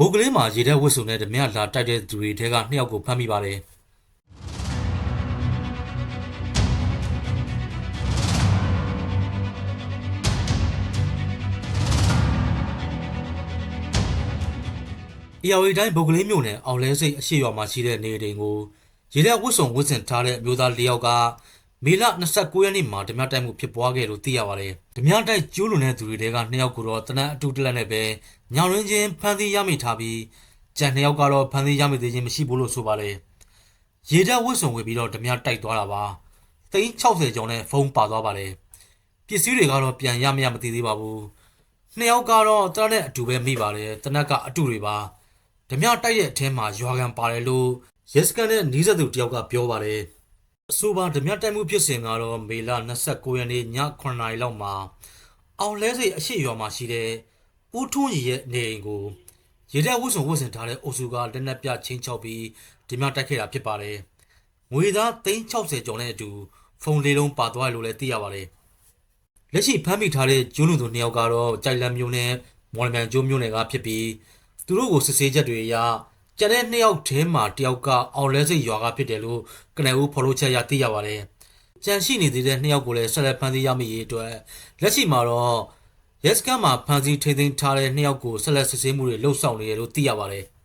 ဘုတ်ကလေးမှာရေထဲဝစ်စုံနဲ့ဓမြလာတိုက်တဲ့သူတွေထဲကနှစ်ယောက်ကိုဖမ်းမိပါတယ်။အီယာဝီတိုင်းဘုတ်ကလေးမြို့နယ်အောင်လဲစိတ်အရှိရွာမှာရှိတဲ့နေအိမ်ကိုရေထဲဝစ်စုံဝစ်စင်ထားတဲ့အမျိုးသား၄ယောက်က မေလ29ရက်နေ့မှာဓမြတိုက်မှုဖြစ်ပွားခဲ့လို့သိရပါတယ်။ဓမြတိုက်ကျိုးလွန်တဲ့သူတွေထဲကနှစ်ယောက်ကိုတော့တနက်အတူတလက်နဲ့ပဲညောင်ရင်းချင်းဖမ်းဆီးရမိထားပြီးကြံနှစ်ယောက်ကတော့ဖမ်းဆီးရမိသေးခြင်းမရှိဘူးလို့ဆိုပါတယ်။ရေထဲဝစ်စုံဝစ်ပြီးတော့ဓမြတိုက်သွားတာပါ။သိန်း60ကျော်နဲ့ဖုန်းပါသွားပါတယ်။ပစ္စည်းတွေကတော့ပြန်ရမရမသိသေးပါဘူး။နှစ်ယောက်ကတော့တနက်နဲ့အတူပဲမိပါတယ်။တနက်ကအတူတွေပါ။ဓမြတိုက်တဲ့အထဲမှာရွာကန်ပါတယ်လို့ရဲစကန်နဲ့နီးစပ်သူတယောက်ကပြောပါတယ် အဆိုပါဓမြတိုက်မှုဖြစ်စဉ်ကတော့မေလ29ရက်နေ့ည9:00နာရီလောက်မှာအောင်လဲစိတ်အရှိရွာမှာရှိတဲ့ဦးထွန်းရီရဲ့နေအိမ်ကိုရေတပ်ဝှစုံဝှစင်ထားတဲ့အုပ်စုကလက်နက်ပြချင်းချောက်ပြီးဓမြတိုက်ခဲ့တာဖြစ်ပါတယ်ငွေသား360ကျော်နဲ့အတူဖုန်းလေးလုံးပါသွားတယ်လို့လည်းသိရပါတယ်လက်ရှိဖမ်းမိထားတဲ့ကျူးလွန်သူနှစ်ယောက်ကတော့ကြိုက်လန်မျိုးနဲ့မော်လမြိုင်ကျိုးမျိုးနယ်ကဖြစ်ပြီးသူတို့ကိုစစ်ဆေးချက်တွေအရ ကျန်တဲ့နှစ်ယောက်ထဲမှာတယောက်ကအောင်လဲစိတ်ရွာကဖြစ်တယ်လို့ကနဦးဖော်လို့ချက်ရသိရပါတယ်။ကြံရှိနေသေးတဲ့နှစ်ယောက်ကိုလည်းဆက်လက်ဖမ်းဆီးရမိရေးအတွက်လက်ရှိမှာတော့ရက်စကန်မှာဖမ်းဆီးထိန်းသိမ်းထားတဲ့နှစ်ယောက်ကိုဆက်လက်စစ်ဆေးမှုတွေလှုပ်ဆောင်နေတယ်လို့သိရပါတယ်။